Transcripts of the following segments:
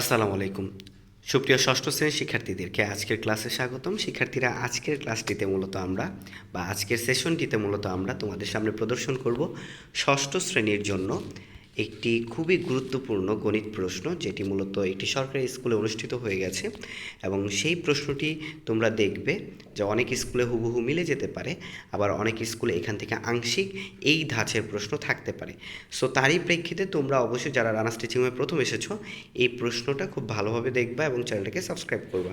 আসসালামু আলাইকুম। সুপ্রিয় ষষ্ঠ শ্রেণির শিক্ষার্থীদেরকে আজকের ক্লাসে স্বাগতম। শিক্ষার্থীরা, আজকের ক্লাসটিতে মূলত আমরা বা আজকের সেশনটিতে মূলত আমরা তোমাদের সামনে প্রদর্শন করব ষষ্ঠ শ্রেণির জন্য একটি খুবই গুরুত্বপূর্ণ গণিত প্রশ্ন, যেটি মূলত একটি সরকারি স্কুলে অনুষ্ঠিত হয়ে গেছে এবং সেই প্রশ্নটি তোমরা দেখবে যে অনেক স্কুলে হুবহু মিলে যেতে পারে, আবার অনেক স্কুলে এখান থেকে আংশিক এই ধাঁচের প্রশ্ন থাকতে পারে। সো তারই প্রেক্ষিতে তোমরা অবশ্যই যারা রানা স্টিচিংয়ে প্রথম এসেছ, এই প্রশ্নটা খুব ভালোভাবে দেখবা এবং চ্যানেলটাকে সাবস্ক্রাইব করবা।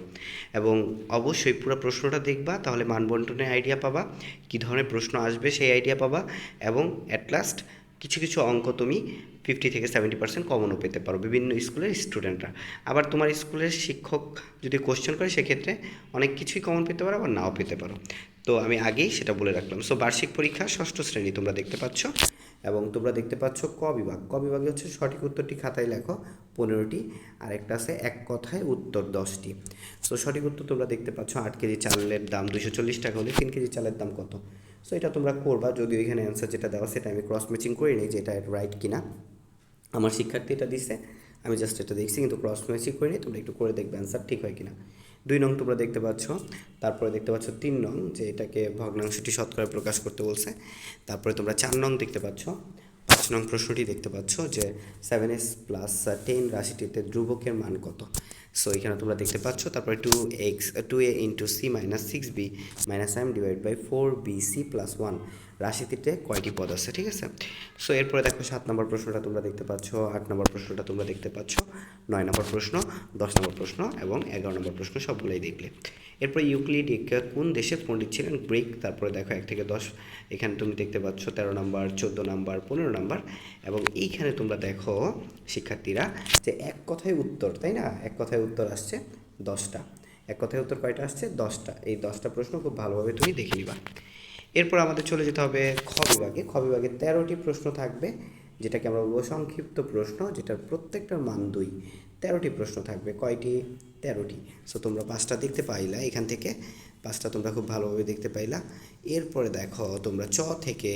এবং অবশ্যই পুরো প্রশ্নটা দেখবা, তাহলে মানবন্টনের আইডিয়া পাবা, কী ধরনের প্রশ্ন আসবে সেই আইডিয়া পাবা, এবং অ্যাট লাস্ট কিছু কিছু অঙ্ক তুমি ফিফটি থেকে সেভেন্টি পার্সেন্ট কমনও পেতে পারো বিভিন্ন স্কুলের স্টুডেন্টরা আবার তোমার স্কুলের শিক্ষক যদি কোশ্চেন করে, সেক্ষেত্রে অনেক কিছুই কমন পেতে পারো, আবার নাও পেতে পারো। তো আমি আগেই সেটা বলে রাখলাম। সো বার্ষিক পরীক্ষা ষষ্ঠ শ্রেণি তোমরা দেখতে পাচ্ছ। এবং তোমরা দেখতে পাচ্ছ ক বিভাগ। ক বিভাগে হচ্ছে সঠিক উত্তরটি খাতায় লেখো, পনেরোটি। আর একটা আছে এক কথায় উত্তর দশটি। সো সঠিক উত্তর তোমরা দেখতে পাচ্ছ আট কেজি চালের দাম দুশো চল্লিশ টাকা হলে তিন কেজি চালের দাম কত? সো এটা তোমরা করবা। যদিও এখানে অ্যান্সার যেটা দেওয়া সেটা আমি ক্রস ম্যাচিং করে নিই যে এটা রাইট কিনা। আমার শিক্ষার্থী এটা দিছে, আমি জাস্ট এটা দেখছি, কিন্তু ক্রস করে নিই তোমরা একটু করে দেখবে অ্যান্সার ঠিক হয় কিনা। দুই নং তোমরা দেখতে পাচ্ছ, তারপরে দেখতে পাচ্ছ তিন নং, যে এটাকে ভগ্নাংশটি শতকরা প্রকাশ করতে বলছে। তারপরে তোমরা চার নং দেখতে পাচ্ছ, পাঁচ নং প্রশ্নটি দেখতে পাচ্ছ যে সেভেন এস প্লাস টেন রাশিটিতে ধ্রুবকের মান কত। সো এখানে তোমরা দেখতে পাচ্ছ, তারপরে two X two A into C minus six B minus M divide by four B C plus one রাশিটিতে কয়টি পদ আছে, ঠিক আছে? সো এরপরে দেখো সাত নম্বর প্রশ্নটা তোমরা দেখতে পাচ্ছ, আট নম্বর প্রশ্নটা তোমরা দেখতে পাচ্ছ, নয় নম্বর প্রশ্ন, দশ নম্বর প্রশ্ন এবং এগারো নম্বর প্রশ্ন সবগুলোই দেখলে। এরপর ইউক্লিড কোন দেশের পণ্ডিত ছিলেন? গ্রিক, তারপরে দেখো এক থেকে দশ, এখানে তুমি দেখতে পাচ্ছ তেরো নম্বর, চোদ্দ নম্বর, পনেরো নম্বর এবং এইখানে তোমরা দেখো শিক্ষার্থীরা যে এক কথায় উত্তর, তাই না? এক কথায় উত্তর আসছে দশটা। এক কথায় উত্তর কয়টা আসছে? দশটা। এই দশটা প্রশ্ন খুব ভালোভাবে তুমি দেখে নিবা। এরপর আমাদের চলে যেতে হবে খ বিভাগে। খ বিভাগে তেরোটি প্রশ্ন থাকবে, যেটাকে আমরা বলব সংক্ষিপ্ত প্রশ্ন, যেটার প্রত্যেকটার মান দুই। তেরোটি প্রশ্ন থাকবে। কয়টি? তেরোটি। সো তোমরা পাঁচটা দেখতে পাইলা এখান থেকে। পাঁচটা তোমরা খুব ভালোভাবে দেখতে পাইলা। এরপরে দেখো, তোমরা চ থেকে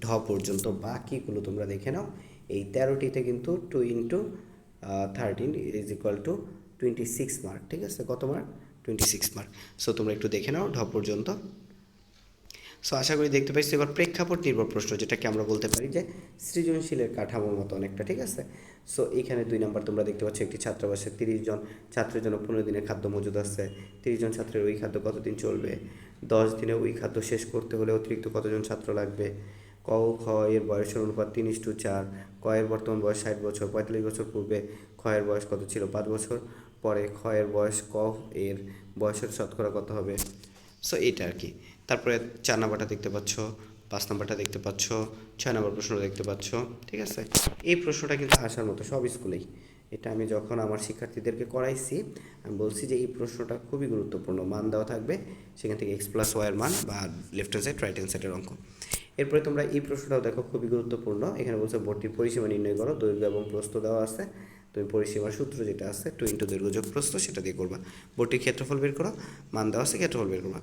ঢ পর্যন্ত বাকিগুলো তোমরা দেখে নাও। এই তেরোটিতে কিন্তু two into thirteen is equal to twenty six mark ঠিক আছে? কত mark twenty six mark so তোমরা একটু দেখে নাও ঢ পর্যন্ত। সো আশা করি দেখতে পাইছি এবার প্রেক্ষাপট নির্ভর প্রশ্ন, যেটাকে আমরা বলতে পারি যে সৃজনশীলের কাঠামোর মতো অনেকটা, ঠিক আছে? সো এখানে দুই নাম্বার তোমরা দেখতে পাচ্ছ, একটি ছাত্রাবাসে তিরিশ জন, ছাত্রের জন্য পনেরো দিনের খাদ্য মজুদ আছে। তিরিশ জন ছাত্রের ওই খাদ্য কতদিন চলবে? দশ দিনে ওই খাদ্য শেষ করতে হলে অতিরিক্ত কতজন ছাত্র লাগবে? ক খ এর বয়সের অনুপাত তিন ইস্টু চার। ক এর বর্তমান বয়স ষাট বছর। পঁয়তাল্লিশ বছর পূর্বে খ এর বয়স কত ছিল? পাঁচ বছর। পরে খ এর বয়স ক এর বয়সের শতকরা কত হবে? সো এটা আর কি। তারপরে চার নাম্বারটা দেখতে পাচ্ছ, পাঁচ নাম্বারটা দেখতে পাচ্ছ, ছয় নাম্বার প্রশ্ন দেখতে পাচ্ছ, ঠিক আছে? এই প্রশ্নটা কিন্তু আসার মতো সব স্কুলেই। এটা আমি যখন আমার শিক্ষার্থীদেরকে করাইছি, আমি বলছি যে এই প্রশ্নটা খুবই গুরুত্বপূর্ণ। মান দেওয়া থাকবে সেখান থেকে এক্স প্লাস ওয়াইয়ের মান বা left hand side right hand সাইডের অঙ্ক। এরপরে তোমরা এই প্রশ্নটাও দেখো, খুবই গুরুত্বপূর্ণ। এখানে বলছে ভর্তির পরিসীমা নির্ণয় করো, দৈর্ঘ্য এবং প্রস্থ দেওয়া আছে। তুমি পরিসীমার সূত্র যেটা আছে টু ইন্টু দৈর্ঘ্য যোগ প্রস্থ, সেটা দিয়ে করবা। ভর্তির ক্ষেত্রফল বের করো, মান দেওয়া আছে, ক্ষেত্রফল বের করবা।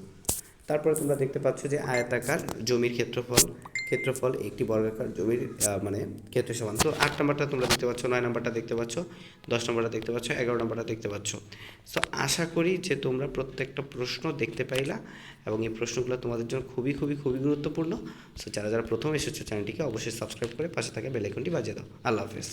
তারপরে তোমরা দেখতে পাচ্ছ যে আয়তাকার জমির ক্ষেত্রফল ক্ষেত্রফল একটি বর্গাকার জমির মানে ক্ষেত্র সমান। তো আট নম্বরটা তোমরা দেখতে পাচ্ছ, নয় নম্বরটা দেখতে পাচ্ছ, দশ নম্বরটা দেখতে পাচ্ছ, এগারো নম্বরটা দেখতে পাচ্ছ। সো আশা করি যে তোমরা প্রত্যেকটা প্রশ্ন দেখতে পাইলা এবং এই প্রশ্নগুলো তোমাদের জন্য খুবই খুবই খুবই গুরুত্বপূর্ণ। সো যারা যারা প্রথম এসেছ চ্যানেলটিকে অবশ্যই সাবস্ক্রাইব করে পাশে থাকা বেলাইকনটি বাজিয়ে দাও। আল্লাহ হাফেজ।